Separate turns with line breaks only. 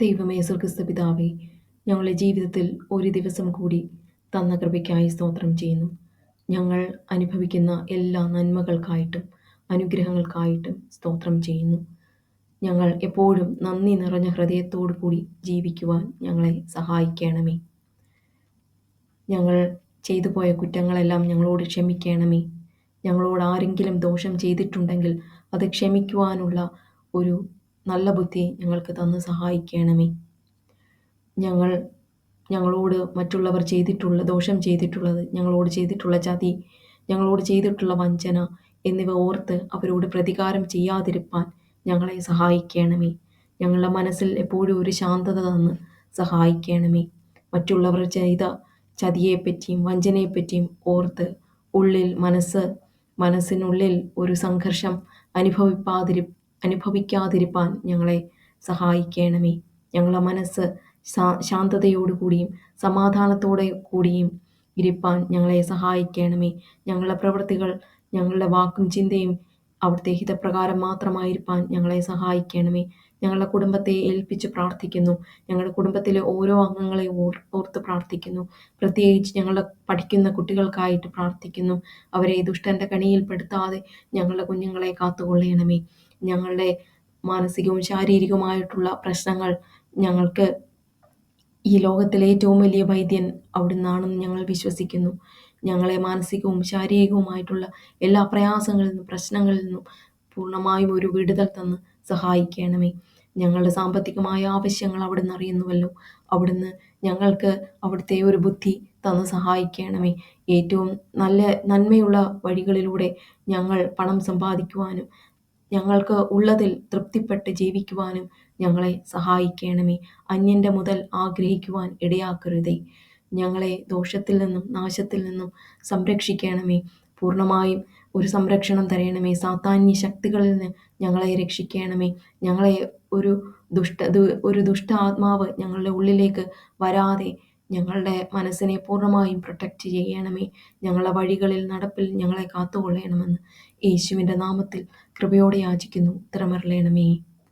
ദൈവമേ സ്വർഗസ്ഥ പിതാവേ ഞങ്ങളുടെ ജീവിതത്തിൽ ഒരു ദിവസം കൂടി തന്ന കൃപയ്ക്കായി സ്തോത്രം ചെയ്യുന്നു. ഞങ്ങൾ അനുഭവിക്കുന്ന എല്ലാ നന്മകൾക്കായിട്ടും അനുഗ്രഹങ്ങൾക്കായിട്ടും സ്തോത്രം ചെയ്യുന്നു. ഞങ്ങൾ എപ്പോഴും നന്ദി നിറഞ്ഞ ഹൃദയത്തോടു കൂടി ജീവിക്കുവാൻ ഞങ്ങളെ സഹായിക്കണമേ. ഞങ്ങൾ ചെയ്തു പോയ കുറ്റങ്ങളെല്ലാം ഞങ്ങളോട് ക്ഷമിക്കണമേ. ഞങ്ങളോട് ആരെങ്കിലും ദോഷം ചെയ്തിട്ടുണ്ടെങ്കിൽ അത് ക്ഷമിക്കുവാനുള്ള ഒരു നല്ല ബുദ്ധി ഞങ്ങൾക്ക് തന്ന് സഹായിക്കണമേ. ഞങ്ങൾ ഞങ്ങളോട് മറ്റുള്ളവർ ചെയ്തിട്ടുള്ള ദോഷം ചെയ്തിട്ടുള്ളത് ഞങ്ങളോട് ചെയ്തിട്ടുള്ള ചതി ഞങ്ങളോട് ചെയ്തിട്ടുള്ള വഞ്ചന എന്നിവ ഓർത്ത് അവരോട് പ്രതികാരം ചെയ്യാതിരിപ്പാൻ ഞങ്ങളെ സഹായിക്കണമേ. ഞങ്ങളുടെ മനസ്സിൽ എപ്പോഴും ഒരു ശാന്തത തന്ന് സഹായിക്കണമേ. മറ്റുള്ളവർ ചെയ്ത ചതിയെപ്പറ്റിയും വഞ്ചനയെപ്പറ്റിയും ഓർത്ത് ഉള്ളിൽ മനസ്സ് മനസ്സിനുള്ളിൽ ഒരു സംഘർഷം അനുഭവിപ്പാതിരി അനുഭവിക്കാതിരിപ്പാൻ ഞങ്ങളെ സഹായിക്കണമേ. ഞങ്ങളെ മനസ്സ് ശാന്തതയോടുകൂടിയും സമാധാനത്തോടെ കൂടിയും ഇരിപ്പാൻ ഞങ്ങളെ സഹായിക്കണമേ. ഞങ്ങളുടെ പ്രവൃത്തികൾ ഞങ്ങളുടെ വാക്കും ചിന്തയും അവിടുത്തെ ഹിതപ്രകാരം മാത്രമായിരിക്കാൻ ഞങ്ങളെ സഹായിക്കണമേ. ഞങ്ങളുടെ കുടുംബത്തെ ഏൽപ്പിച്ച് പ്രാർത്ഥിക്കുന്നു. ഞങ്ങളുടെ കുടുംബത്തിലെ ഓരോ അംഗങ്ങളെ ഓർത്ത് പ്രാർത്ഥിക്കുന്നു. പ്രത്യേകിച്ച് ഞങ്ങളുടെ പഠിക്കുന്ന കുട്ടികൾക്കായിട്ട് പ്രാർത്ഥിക്കുന്നു. അവരെ ദുഷ്ടന്റെ കണിയിൽപ്പെടുത്താതെ ഞങ്ങളുടെ കുഞ്ഞുങ്ങളെ കാത്തുകൊള്ളണമേ. ഞങ്ങളുടെ മാനസികവും ശാരീരികവുമായിട്ടുള്ള പ്രശ്നങ്ങൾ ഞങ്ങൾക്ക് ഈ ലോകത്തിലെ ഏറ്റവും വലിയ വൈദ്യൻ അവിടുന്നാണെന്ന് ഞങ്ങൾ വിശ്വസിക്കുന്നു. ഞങ്ങളെ മാനസികവും ശാരീരികവുമായിട്ടുള്ള എല്ലാ പ്രയാസങ്ങളിൽ നിന്നും പ്രശ്നങ്ങളിൽ നിന്നും പൂർണമായും ഒരു വിടുതൽ തന്ന് സഹായിക്കണമേ. ഞങ്ങളുടെ സാമ്പത്തികമായ ആവശ്യങ്ങൾ അവിടുന്ന് അറിയുന്നുവല്ലോ. അവിടുന്ന് ഞങ്ങൾക്ക് അവിടുത്തെ ഒരു ബുദ്ധി തന്ന് സഹായിക്കണമേ. ഏറ്റവും നല്ല നന്മയുള്ള വഴികളിലൂടെ ഞങ്ങൾ പണം സമ്പാദിക്കുവാനും ഞങ്ങൾക്ക് ഉള്ളതിൽ തൃപ്തിപ്പെട്ട് ജീവിക്കുവാനും ഞങ്ങളെ സഹായിക്കണമേ. അന്യന്റെ മുതൽ ആഗ്രഹിക്കുവാൻ ഇടയാക്കരുതേ. ഞങ്ങളെ ദോഷത്തിൽ നിന്നും നാശത്തിൽ നിന്നും സംരക്ഷിക്കണമേ. പൂർണമായും ഒരു സംരക്ഷണം തരയണമേ സാത്താന്യ ശക്തികളിൽ നിന്ന് ഞങ്ങളെ രക്ഷിക്കണമേ. ഞങ്ങളെ ഒരു ദുഷ്ട ഒരു ദുഷ്ട ആത്മാവ് ഞങ്ങളുടെ ഉള്ളിലേക്ക് വരാതെ ഞങ്ങളുടെ മനസ്സിനെ പൂർണമായും പ്രൊട്ടക്റ്റ് ചെയ്യണമേ. ഞങ്ങളെ വഴികളിൽ നടപ്പിൽ ഞങ്ങളെ കാത്തുകൊള്ളണമെന്ന് യേശുവിന്റെ നാമത്തിൽ കൃപയോടെ യാചിക്കുന്നു. ഉത്തരമരളയണമേ